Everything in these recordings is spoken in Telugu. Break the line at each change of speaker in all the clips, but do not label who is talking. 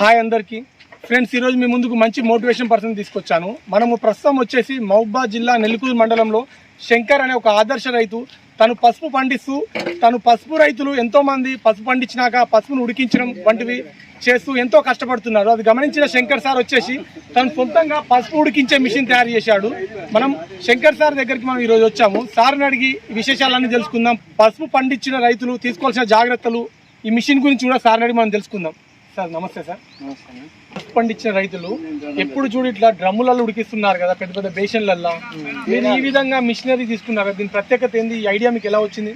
హాయ్ అందరికీ ఫ్రెండ్స్ ఈరోజు మీ ముందుకు మంచి మోటివేషన్ పర్సన్ తీసుకొచ్చాను మనము ప్రస్తుతం వచ్చేసి మహబ్బా జిల్లా నెల్లికూరు మండలంలో శంకర్ అనే ఒక ఆదర్శ రైతు తను పసుపు పండిస్తూ తను పసుపు రైతులు ఎంతోమంది పసుపు పండించినాక పసుపును ఉడికించడం వంటివి చేస్తూ ఎంతో కష్టపడుతున్నారు అది గమనించిన శంకర్ సార్ వచ్చేసి తను సొంతంగా పసుపు ఉడికించే మిషన్ తయారు చేశాడు మనం శంకర్ సార్ దగ్గరికి మనం ఈరోజు వచ్చాము సార్ని అడిగి విశేషాలన్నీ తెలుసుకుందాం పసుపు పండించిన రైతులు తీసుకోవాల్సిన జాగ్రత్తలు ఈ మిషన్ గురించి కూడా సార్ అడిగి మనం తెలుసుకుందాం సార్ నమస్తే సార్ నమస్తే పండించిన రైతులు ఎప్పుడు చూడు ఇట్లా డ్రమ్ములలో ఉడికిస్తున్నారు కదా పెద్ద పెద్ద బేషన్లల్లో మీరు ఈ విధంగా మిషనరీ తీసుకున్నారు దీని ప్రత్యేకత ఏంది ఈ ఐడియా మీకు ఎలా వచ్చింది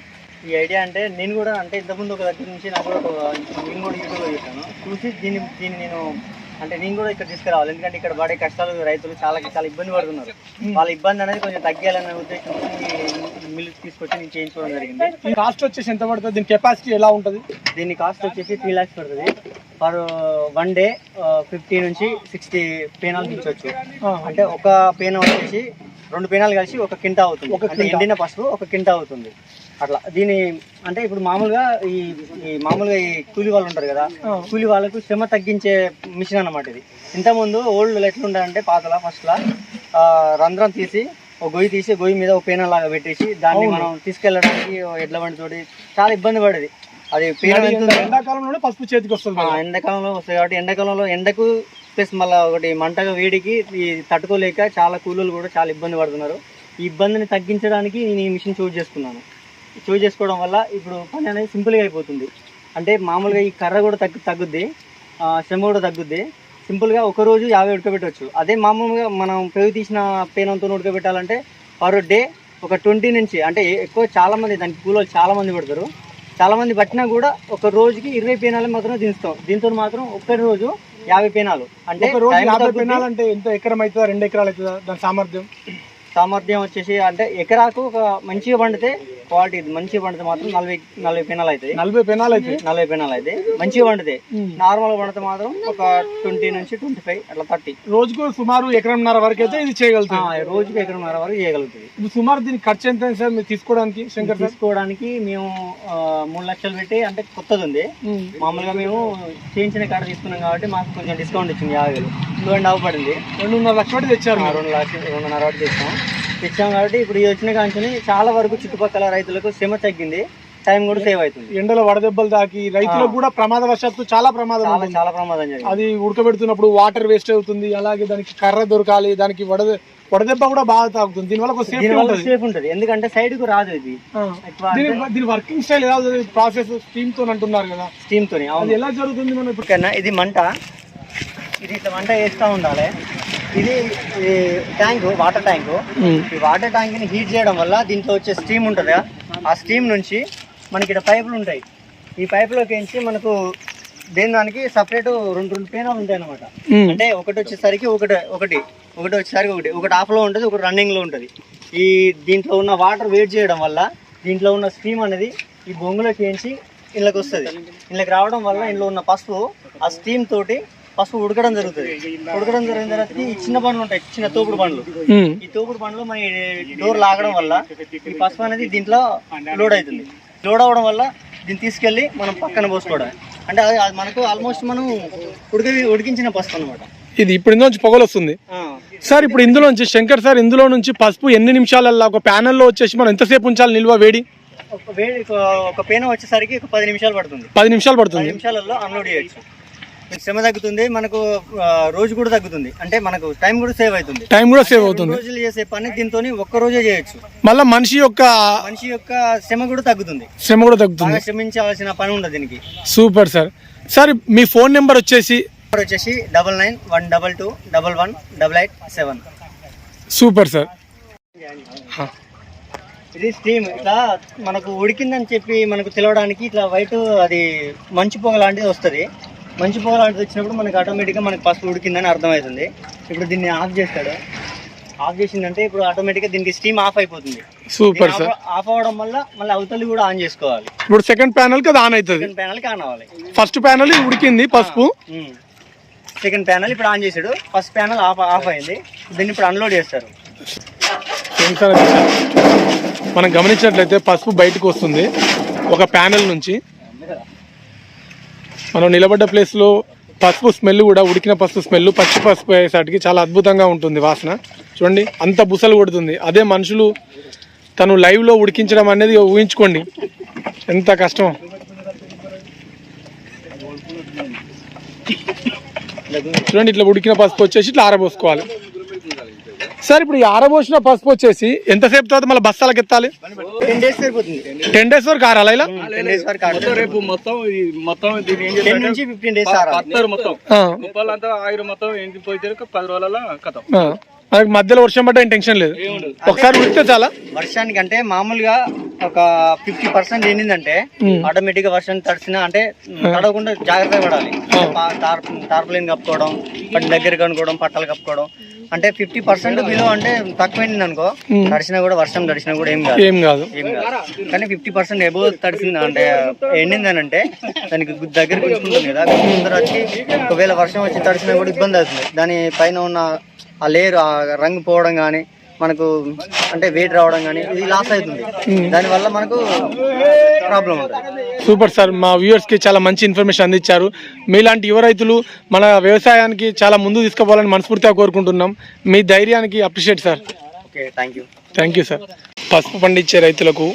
ఈ ఐడియా అంటే నేను కూడా అంటే ఇంతకుముందు ఒక దగ్గర నుంచి నాకు కూడా నేను కూడా యూట్యూబ్లో చూసాను చూసి దీన్ని దీన్ని నేను అంటే నేను కూడా ఇక్కడ తీసుకురావాలి ఎందుకంటే ఇక్కడ పడే కష్టాలు రైతులు చాలా చాలా ఇబ్బంది పడుతున్నారు వాళ్ళ ఇబ్బంది అనేది కొంచెం తగ్గాలన్న ఉద్దేశం మిల్ తీసుకొచ్చి నేను చేయించుకోవడం జరిగింది
కాస్ట్ వచ్చేసి ఎంత పడుతుంది దీని కెపాసిటీ ఎలా ఉంటుంది
దీని కాస్ట్ వచ్చేసి త్రీ ల్యాక్స్ పడుతుంది పర్ వన్ డే ఫిఫ్టీ నుంచి సిక్స్టీ పేనాలు తీసుకొచ్చు అంటే ఒక పేన వచ్చేసి రెండు పేనాలు కలిసి ఒక కింట అవుతుంది
ఒక
ఎండిన పసుపు ఒక కింట అవుతుంది అట్లా దీని అంటే ఇప్పుడు మామూలుగా ఈ ఈ మామూలుగా ఈ కూలి వాళ్ళు ఉంటారు కదా కూలి వాళ్ళకు శ్రమ తగ్గించే మిషన్ అన్నమాట ఇది ఇంతకుముందు ఓల్డ్ ఎట్లా ఉండాలంటే పాతలా ఫస్ట్లా రంధ్రం తీసి ఒక గొయ్యి తీసి గొయ్యి మీద ఒక పేన లాగా పెట్టేసి దాన్ని మనం తీసుకెళ్ళడానికి ఎడ్ల బండి తోటి చాలా ఇబ్బంది పడేది అది
ఎండాకాలంలో పసుపు చేతికి వస్తుంది
ఎండాకాలంలో వస్తుంది కాబట్టి ఎండాకాలంలో ఎండకు ప్లస్ మళ్ళీ ఒకటి మంటగా వేడికి తట్టుకోలేక చాలా కూలీలు కూడా చాలా ఇబ్బంది పడుతున్నారు ఈ ఇబ్బందిని తగ్గించడానికి నేను ఈ మిషన్ చూజ్ చేసుకున్నాను చూజ్ చేసుకోవడం వల్ల ఇప్పుడు పని అనేది సింపుల్గా అయిపోతుంది అంటే మామూలుగా ఈ కర్ర కూడా తగ్గు తగ్గుద్ది శ్రమ కూడా తగ్గుద్ది సింపుల్గా ఒక రోజు యాభై ఉడకబెట్టవచ్చు అదే మామూలుగా మనం పెరుగు తీసిన పేనంతో ఉడకబెట్టాలంటే పర్ డే ఒక ట్వంటీ నుంచి అంటే ఎక్కువ చాలామంది దానికి కూలోళ్ళు చాలామంది పెడతారు చాలామంది పట్టినా కూడా ఒక రోజుకి ఇరవై పేనాలు మాత్రం దించుతాం దీంతో మాత్రం ఒక్కటి రోజు యాభై పేనాలు అంటే
యాభై
పేనాలు
అంటే ఎంత ఎకరం అవుతుందా రెండు ఎకరాలు అవుతుందా దాని సామర్థ్యం
సామర్థ్యం వచ్చేసి అంటే ఎకరాకు ఒక మంచిగా పండితే క్వాలిటీ ఇది మంచిగా పండితే మాత్రం నలభై నలభై పెనాలు అవుతాయి
నలభై పెనాలు అయితే
నలభై పెనాలు అయితే మంచిగా పండుతాయి నార్మల్ పండితే మాత్రం ఒక ట్వంటీ నుంచి ట్వంటీ ఫైవ్ అట్లా థర్టీ
రోజుకు సుమారు ఎకరంన్నర వరకు అయితే ఇది చేయగలుగుతాం
రోజుకు ఎకరంన్నర వరకు చేయగలుగుతుంది
సుమారు దీని ఖర్చు ఎంత సార్ మీరు తీసుకోవడానికి శంకర్
తీసుకోవడానికి మేము మూడు లక్షలు పెట్టి అంటే కొత్తది ఉంది మామూలుగా మేము చేయించిన కాడ తీసుకున్నాం కాబట్టి మాకు కొంచెం డిస్కౌంట్ ఇచ్చింది యాభై వేలు రెండు అండ్
రెండున్నర లక్షలు తెచ్చారు
రెండు లక్షలు రెండున్నర వరకు తెచ్చాము ఇచ్చాం కాబట్టి ఇప్పుడు ఈ వచ్చిన కాంచుని చాలా వరకు చుట్టుపక్కల రైతులకు శ్రమ తగ్గింది టైం కూడా సేవ్ అవుతుంది
ఎండలో వడదెబ్బలు తాకి రైతులకు కూడా ప్రమాదవశాత్తు చాలా ప్రమాదం
చాలా ప్రమాదం
అది ఉడకబెడుతున్నప్పుడు వాటర్ వేస్ట్ అవుతుంది అలాగే దానికి కర్ర దొరకాలి దానికి వడద వడదెబ్బ కూడా బాగా తాగుతుంది దీనివల్ల
సేఫ్ ఉంటుంది ఎందుకంటే సైడ్ కు రాదు ఇది
దీని వర్కింగ్ స్టైల్ ఎలా ప్రాసెస్ స్టీమ్ తో అంటున్నారు కదా
స్టీమ్ తోని
ఎలా జరుగుతుంది మనం ఇప్పుడు
ఇది మంట ఇది మంట వేస్తా ఉండాలి ఇది ట్యాంక్ వాటర్ ట్యాంక్ ఈ వాటర్ ట్యాంక్ ని హీట్ చేయడం వల్ల దీంట్లో వచ్చే స్టీమ్ ఉంటుంది ఆ స్టీమ్ నుంచి మనకి ఇక్కడ పైపులు ఉంటాయి ఈ పైపులోకి వేయించి మనకు దేని దానికి సపరేట్ రెండు రెండు పేనాలు ఉంటాయి అనమాట అంటే ఒకటి వచ్చేసరికి ఒకటి ఒకటి ఒకటి వచ్చేసరికి ఒకటి ఒకటి ఆఫ్లో ఉంటుంది ఒకటి రన్నింగ్లో ఉంటుంది ఈ దీంట్లో ఉన్న వాటర్ వేట్ చేయడం వల్ల దీంట్లో ఉన్న స్టీమ్ అనేది ఈ బొంగులోకి వేయించి ఇళ్ళకి వస్తుంది ఇళ్ళకి రావడం వల్ల ఇంట్లో ఉన్న పసుపు ఆ స్టీమ్ తోటి పసుపు ఉడకడం జరుగుతుంది ఉడకడం జరిగిన తర్వాత ఈ చిన్న పండ్లు ఉంటాయి చిన్న తోపుడు పండ్లు ఈ తోపుడు పండ్లు మన డోర్ లాగడం వల్ల ఈ పసుపు అనేది దీంట్లో లోడ్ అవుతుంది లోడ్ అవడం వల్ల దీన్ని తీసుకెళ్ళి మనం పక్కన పోసుకోవడం అంటే అది మనకు ఆల్మోస్ట్ మనం ఉడికి ఉడికించిన పసుపు అనమాట
ఇది ఇప్పుడు ఇందులోంచి పొగలు వస్తుంది సార్ ఇప్పుడు ఇందులో నుంచి శంకర్ సార్ ఇందులో నుంచి పసుపు ఎన్ని నిమిషాలల్లో ఒక ప్యానల్లో వచ్చేసి మనం ఎంతసేపు ఉంచాలి నిల్వ వేడి
వేడి ఒక పేన వచ్చేసరికి ఒక పది నిమిషాలు పడుతుంది
పది నిమిషాలు పడుతుంది
నిమిషాలలో అన్లోడ్ చేయొచ్చు శ్రమ తగ్గుతుంది మనకు రోజు కూడా తగ్గుతుంది అంటే మనకు టైం కూడా సేవ్ అవుతుంది
టైం కూడా సేవ్ అవుతుంది
రోజులు చేసే పని దీంతో ఒక్క రోజే చేయొచ్చు
మళ్ళీ మనిషి యొక్క
మనిషి యొక్క శ్రమ కూడా తగ్గుతుంది
శ్రమ కూడా తగ్గుతుంది
శ్రమించాల్సిన పని ఉండదు దీనికి
సూపర్ సార్ సార్ మీ ఫోన్ నెంబర్ వచ్చేసి
వచ్చేసి double nine one double two double one double eight seven
super sir
ఇది స్టీమ్ ఇట్లా మనకు ఉడికిందని చెప్పి మనకు తెలవడానికి ఇట్లా వైట్ అది మంచు పొగ లాంటిది వస్తుంది మంచి పవర్ ఆర్డర్ వచ్చినప్పుడు మనకి ఆటోమేటిక్గా మనకి పసుపు ఉడికిందని అర్థమవుతుంది ఇప్పుడు దీన్ని ఆఫ్ చేస్తాడు ఆఫ్ చేసిందంటే ఇప్పుడు ఆటోమేటిక్గా దీనికి స్టీమ్ ఆఫ్ అయిపోతుంది
సూపర్ సార్
ఆఫ్ అవడం వల్ల మళ్ళీ అవతలి కూడా ఆన్ చేసుకోవాలి
ఇప్పుడు సెకండ్ ప్యానల్ కి ఆన్ అవుతుంది
సెకండ్ ప్యానల్ కి ఆన్ అవ్వాలి
ఫస్ట్ ప్యానల్ ఉడికింది పసుపు
సెకండ్ ప్యానల్ ఇప్పుడు ఆన్ చేసాడు ఫస్ట్ ప్యానల్ ఆఫ్ ఆఫ్ అయింది దీన్ని ఇప్పుడు అన్లోడ్ చేస్తారు
మనం గమనించినట్లయితే పసుపు బయటకు వస్తుంది ఒక ప్యానల్ నుంచి మనం నిలబడ్డ ప్లేస్లో పసుపు స్మెల్ కూడా ఉడికిన పసుపు స్మెల్ పచ్చి పసుపు అయ్యేసరికి చాలా అద్భుతంగా ఉంటుంది వాసన చూడండి అంత బుసలు కొడుతుంది అదే మనుషులు తను లైవ్లో ఉడికించడం అనేది ఊహించుకోండి ఎంత కష్టం చూడండి ఇట్లా ఉడికిన పసుపు వచ్చేసి ఇట్లా ఆరబోసుకోవాలి సార్ ఇప్పుడు ఈ ఆరబోసిన పసుపు వచ్చేసి ఎంతసేపు తర్వాత మళ్ళీ బస్తాలకు ఎత్తాలి
టెన్ డేస్
వరకు ఆరాలా ఇలా
రేపు మొత్తం మొత్తం మొత్తం మొత్తం పది
మధ్యలో వర్షం పడ్డా టెన్షన్ లేదు ఒకసారి ఉడితే చాలా
వర్షానికి అంటే మామూలుగా ఒక ఫిఫ్టీ పర్సెంట్ ఏంటంటే ఆటోమేటిక్ గా వర్షం తడిసినా అంటే తడవకుండా జాగ్రత్త పడాలి తార్పులేని కప్పుకోవడం దగ్గర కనుకోవడం పట్టాలు కప్పుకోవడం అంటే ఫిఫ్టీ పర్సెంట్ బిలో అంటే తక్కువైంది అనుకో
hmm.
తడిసినా కూడా వర్షం తడిసినా కూడా ఏం కాదు
ఏం కాదు
కానీ ఫిఫ్టీ పర్సెంట్ ఎబో తడిసింది అంటే అని అంటే దానికి దగ్గర పెంచుకుంటుంది కదా ముందర వచ్చి ఒకవేళ వర్షం వచ్చి తడిసినా కూడా ఇబ్బంది అవుతుంది దాని పైన ఉన్న ఆ లేరు ఆ రంగు పోవడం కానీ మనకు అంటే వెయిట్ రావడం కానీ ఇది లాస్ అవుతుంది hmm. దానివల్ల మనకు ప్రాబ్లం
సూపర్ సార్ మా వ్యూవర్స్కి చాలా మంచి ఇన్ఫర్మేషన్ అందించారు మీలాంటి యువ రైతులు మన వ్యవసాయానికి చాలా ముందు తీసుకోవాలని మనస్ఫూర్తిగా కోరుకుంటున్నాం మీ ధైర్యానికి appreciate sir
okay thank you
thank you sir పసుపు పండించే రైతులకు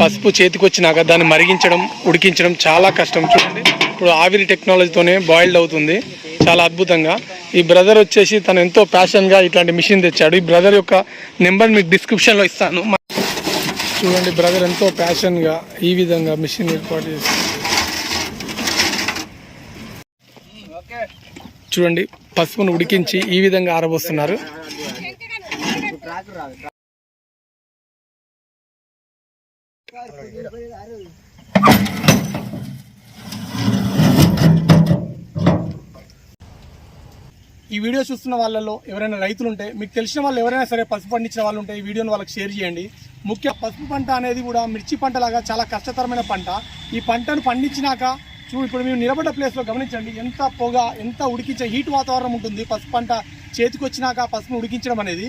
పసుపు చేతికొచ్చినాక దాన్ని మరిగించడం ఉడికించడం చాలా కష్టం చూడండి ఇప్పుడు ఆవిరి టెక్నాలజీతోనే బాయిల్డ్ అవుతుంది చాలా అద్భుతంగా ఈ బ్రదర్ వచ్చేసి తను ఎంతో ప్యాషన్గా ఇట్లాంటి మిషన్ తెచ్చాడు ఈ బ్రదర్ యొక్క నెంబర్ మీకు డిస్క్రిప్షన్లో ఇస్తాను చూడండి బ్రదర్ ఎంతో ప్యాషన్గా ఈ విధంగా మిషన్ ఏర్పాటు చేసి చూడండి పసుపును ఉడికించి ఈ విధంగా ఆరబోస్తున్నారు ఈ వీడియో చూస్తున్న వాళ్ళలో ఎవరైనా రైతులు ఉంటే మీకు తెలిసిన వాళ్ళు ఎవరైనా సరే పసుపు పండించిన వాళ్ళు ఉంటే ఈ వీడియోని వాళ్ళకి షేర్ చేయండి ముఖ్య పసుపు పంట అనేది కూడా మిర్చి పంటలాగా చాలా కష్టతరమైన పంట ఈ పంటను పండించినాక చూ ఇప్పుడు మేము నిలబడ్డ ప్లేస్లో గమనించండి ఎంత పొగ ఎంత ఉడికించే హీట్ వాతావరణం ఉంటుంది పసుపు పంట చేతికి వచ్చినాక పసుపును ఉడికించడం అనేది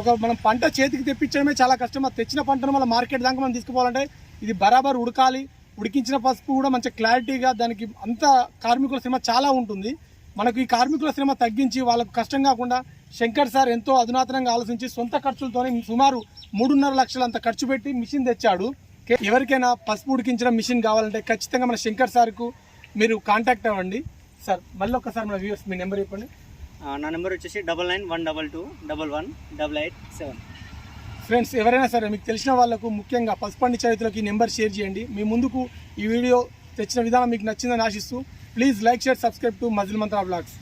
ఒక మనం పంట చేతికి తెప్పించడమే చాలా కష్టం తెచ్చిన పంటను మళ్ళీ మార్కెట్ దాకా మనం తీసుకుపోవాలంటే ఇది బరాబర్ ఉడకాలి ఉడికించిన పసుపు కూడా మంచి క్లారిటీగా దానికి అంత కార్మికుల శ్రమ చాలా ఉంటుంది మనకు ఈ కార్మికుల శ్రమ తగ్గించి వాళ్ళకు కష్టం కాకుండా శంకర్ సార్ ఎంతో అధునాతనంగా ఆలోచించి సొంత ఖర్చులతోనే సుమారు మూడున్నర అంత ఖర్చు పెట్టి మిషన్ తెచ్చాడు ఎవరికైనా పసుపు ఉడికించిన మిషన్ కావాలంటే ఖచ్చితంగా మన శంకర్ సార్కు మీరు కాంటాక్ట్ అవ్వండి సార్ మళ్ళీ ఒకసారి మన వ్యూస్ మీ నెంబర్ చెప్పండి
నా నెంబర్ వచ్చేసి double nine one double two double one double eight seven
friends ఎవరైనా సరే మీకు తెలిసిన వాళ్ళకు ముఖ్యంగా పసుపండి ఈ నెంబర్ షేర్ చేయండి మీ ముందుకు ఈ వీడియో తెచ్చిన విధానం మీకు నచ్చిందని ఆశిస్తూ Please like, share, subscribe to Muslim Mantra Vlogs.